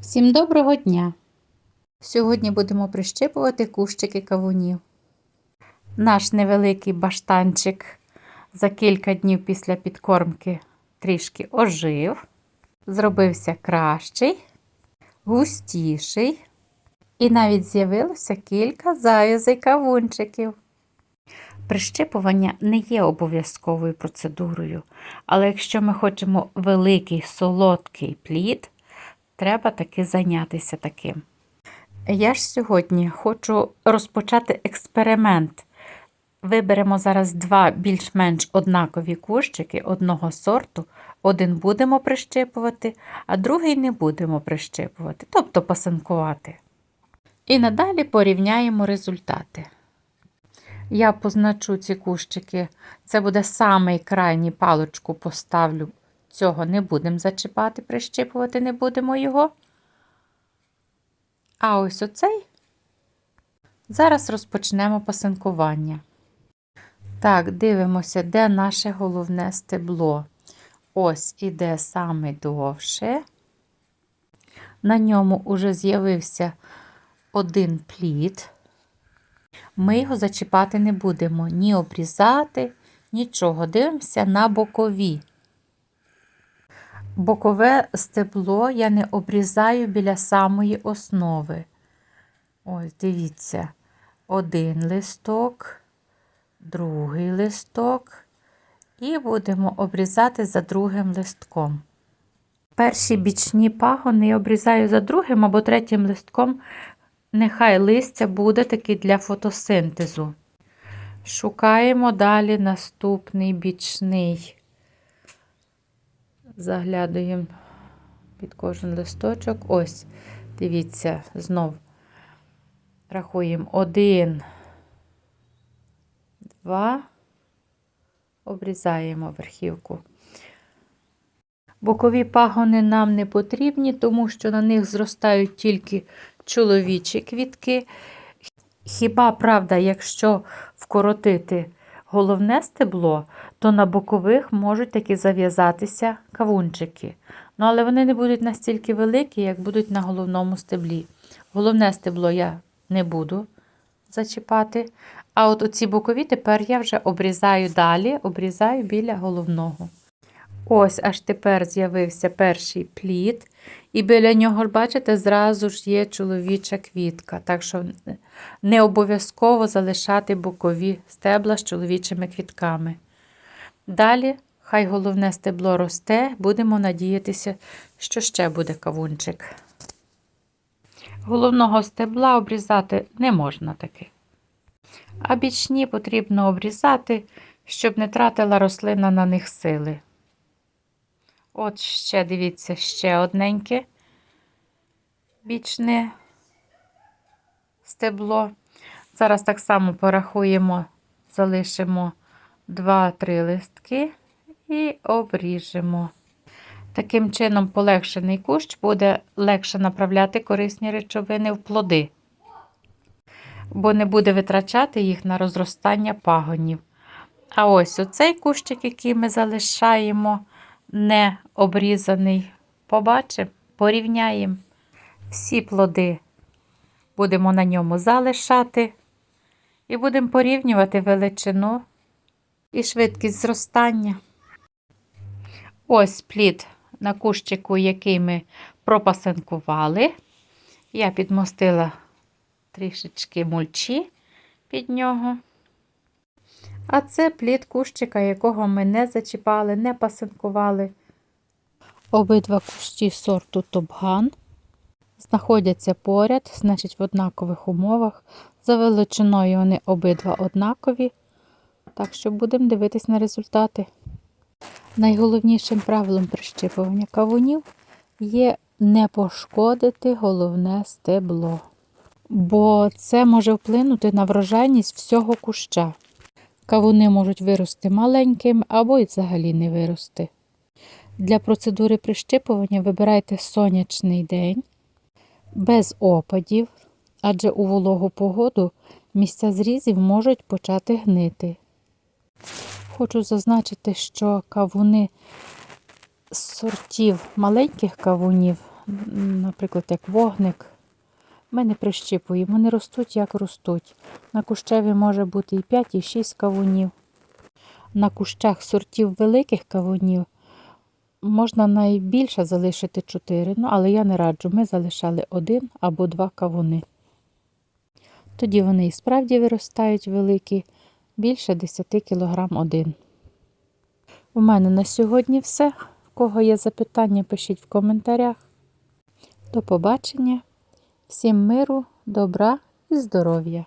Всім доброго дня! Сьогодні будемо прищипувати кущики кавунів. Наш невеликий баштанчик за кілька днів після підкормки трішки ожив, зробився кращий, густіший, і навіть з'явилося кілька зав'язей кавунчиків. Прищипування не є обов'язковою процедурою, але якщо ми хочемо великий солодкий плід, треба таки зайнятися таким. Я ж сьогодні хочу розпочати експеримент. Виберемо зараз два більш-менш однакові кущики одного сорту. Один будемо прищипувати, а другий не будемо прищипувати, тобто пасинкувати. І надалі порівняємо результати. Я позначу ці кущики. Це буде самий крайній паличку поставлю. Цього не будемо зачіпати, прищипувати не будемо його. А ось оцей. Зараз розпочнемо пасинкування. Так, дивимося, де наше головне стебло. Ось іде саме довше. На ньому вже з'явився один плід. Ми його зачіпати не будемо, ні обрізати, нічого. Дивимося на бокові. Бокове стебло я не обрізаю біля самої основи. Ось, дивіться, один листок, другий листок, і будемо обрізати за другим листком. Перші бічні пагони обрізаю за другим або третім листком. Нехай листя буде таки для фотосинтезу. Шукаємо далі наступний бічний. Заглядуємо під кожен листочок. Ось, дивіться, знов рахуємо один, два, обрізаємо верхівку. Бокові пагони нам не потрібні, тому що на них зростають тільки чоловічі квітки. Хіба правда, якщо вкоротити головне стебло, то на бокових можуть таки зав'язатися кавунчики. Ну, але вони не будуть настільки великі, як будуть на головному стеблі. Головне стебло я не буду зачіпати. А от оці бокові тепер я вже обрізаю далі, обрізаю біля головного. Ось аж тепер з'явився перший плід, і біля нього, бачите, зразу ж є чоловіча квітка. Так що не обов'язково залишати бокові стебла з чоловічими квітками. Далі, хай головне стебло росте, будемо надіятися, що ще буде кавунчик. Головного стебла обрізати не можна таки. А бічні потрібно обрізати, щоб не тратила рослина на них сили. От ще, дивіться, ще одненьке бічне стебло. Зараз так само порахуємо, залишимо 2-3 листки і обріжемо. Таким чином, полегшений кущ буде легше направляти корисні речовини в плоди, бо не буде витрачати їх на розростання пагонів. А ось оцей кущик, який ми залишаємо, не обрізаний. Побачимо, порівняємо. Всі плоди будемо на ньому залишати і будемо порівнювати величину і швидкість зростання. Ось плід на кущику, який ми пропасинкували. Я підмостила трішечки мульчі під нього. А це плід кущика, якого ми не зачіпали, не пасинкували. Обидва кущі сорту Топган знаходяться поряд, значить в однакових умовах. За величиною вони обидва однакові. Так що будемо дивитись на результати. Найголовнішим правилом прищипування кавунів є не пошкодити головне стебло, бо це може вплинути на врожайність всього куща. Кавуни можуть вирости маленькими або й взагалі не вирости. Для процедури прищипування вибирайте сонячний день, без опадів, адже у вологу погоду місця зрізів можуть почати гнити. Хочу зазначити, що кавуни з сортів маленьких кавунів наприклад, як вогник. Ми не прищіпуємо, вони ростуть, як ростуть. На кущеві може бути і 5, і 6 кавунів. На кущах сортів великих кавунів можна найбільше залишити 4, ну, але я не раджу. Ми залишали один або два кавуни. Тоді вони і справді виростають великі, більше 10 кг один. У мене на сьогодні все. В кого є запитання, пишіть в коментарях. До побачення. Всім миру, добра і здоров'я!